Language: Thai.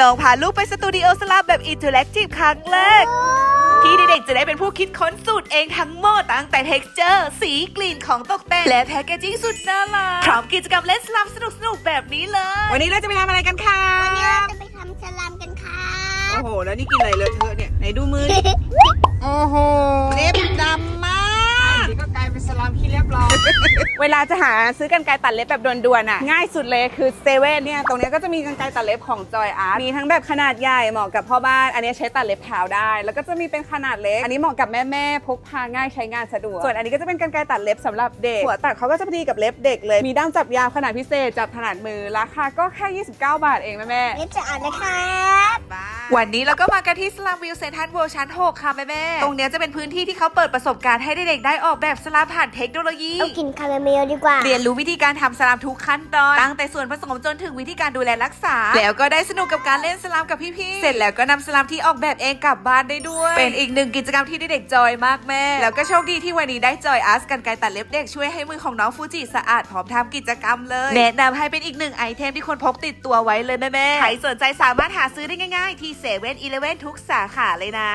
ลองพาลูกไปสตูดิโอสลับแบบอินเทอร์แอคทีฟครั้งแรก ที่เด็กๆจะได้เป็นผู้คิดค้นสูตรเองทั้งหมดตั้งแต่ t e x t อร์ สีกลิ่นของตกแต่ง และแพคเกจิ้งสุดน่ารักพร้อมกิจกรรมเล่นสลับสนุกๆแบบนี้เลย วันนี้เราจะไปทำอะไรกันคะวันนี้เราจะไปทำสลัมกันค่ะ โอ้โห แล้วนี่กินอะไรเลอะเทอะเนี่ย ไหนดูมือ โอ้โห เล็บดำมาก นี่ก็กลายเป็นสลามขี้เรียบร้อย เวลาจะหาซื้อกันไกรตัดเล็บแบบด่วนๆอะง่ายสุดเลยคือเซเว่นเนี่ยตรงเนี้ยก็จะมีกันไกรตัดเล็บของจอยอาร์ตมีทั้งแบบขนาดใหญ่เหมาะกับพ่อบ้าน อันนี้ใช้ตัดเล็บเท้าได้ แล้วก็จะมีเป็นขนาดเล็ก อันนี้เหมาะกับแม่ๆพกพาง่ายใช้งานสะดวกส่วนอันนี้ก็จะเป็นกันไกรตัดเล็บสำหรับเด็กหัวตัดเขาก็จะพอดีกับเล็บเด็กเลยมีด้ามจับยาวขนาดพิเศษจับถนัดมือราคาก็แค่ 29 บาทเองแม่เล็บจะอ่านนะครับๆบ้าวันนี้เราก็มากันที่สลัมวิวเซนทันเวิลด์ชั้น6ค่ะแม่ๆตรงเนี้ยจะเป็นพื้นที่ที่เขาเปิดประสบการณ์ให้เด็กๆได้ออกแบบสลัมผ่านเทคโนโลยีเอากินคาราเมลดีกว่า เรียนรู้วิธีการทำสลามทุกขั้นตอน ตั้งแต่ส่วนผสมจนถึงวิธีการดูแลรักษา แล้วก็ได้สนุกกับการเล่นสลามกับพี่ๆ เสร็จแล้วก็นำสลามที่ออกแบบเองกลับบ้านได้ด้วย เป็นอีกหนึ่งกิจกรรมที่เด็กๆจอยมากแม่ แล้วก็โชคดีที่วันนี้ได้จอยอาร์ตกันไกรตัดเล็บเด็กช่วยให้มือของน้องฟูจิสะอาดพร้อมทำกิจกรรมเลย แนะนำให้เป็นอีกหนึ่งไอเทมที่คนพกติดตัวไว้เลยแม่ๆใครสนใจสามารถหาซื้อได้ง่ายๆ ที่เซเว่นอีเลเว่นทุกสาขาเลยนะ